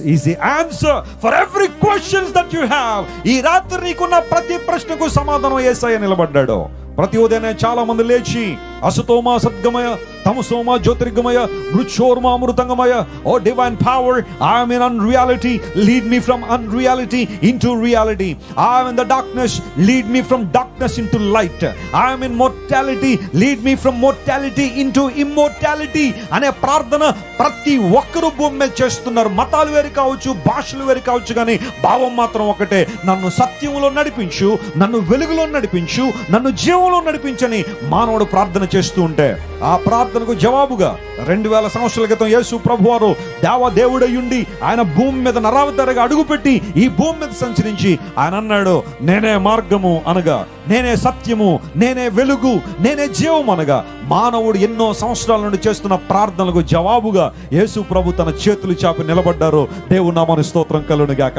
Is the answer for every questions that you have ఈ రాత్రి నీకున్న ప్రతి ప్రశ్నకు సమాధానం ఏసయ్య నిలబడ్డాడు. ప్రతి ఉదయనే చాలా మంది లేచి అసతోమ సద్గమయ తమసోమ జ్యోతిర్గమయ మృక్షోర్మ అమృతంగమయ. O divine power I am in unreality lead me from unreality into reality I am in the darkness lead me from darkness into light I am in mortality lead me from mortality into immortality అనే ప్రార్థన ప్రతి ఒక్కరూ భూమి మీద చేస్తున్నారు. మతాలు వేరు కావచ్చు భాషలు వేరు కావచ్చు కానీ భావం మాత్రం ఒకటే. నన్ను సత్యంలో నడిపించు నన్ను వెలుగులో నడిపించు నన్ను జీవంలో నడిపించని మానవుడు ప్రార్థన చేస్తూ ఉంటే ఆ ప్రార్థనకు జవాబుగా రెండు వేల సంవత్సరాల క్రితం యేసు ప్రభువారు దేవ దేవుడయ్యుండి ఆయన భూమి మీద నరావతారగా అడుగుపెట్టి ఈ భూమి మీద సంచరించి ఆయన అన్నాడు నేనే మార్గము అనగా నేనే సత్యము నేనే వెలుగు నేనే జీవం అనగా మానవుడు ఎన్నో సంవత్సరాల నుండి చేస్తున్న ప్రార్థనలకు జవాబుగా యేసు ప్రభు తన చేతులు చాపి నిలబడ్డారు. దేవుడు స్తోత్రం కలును గాక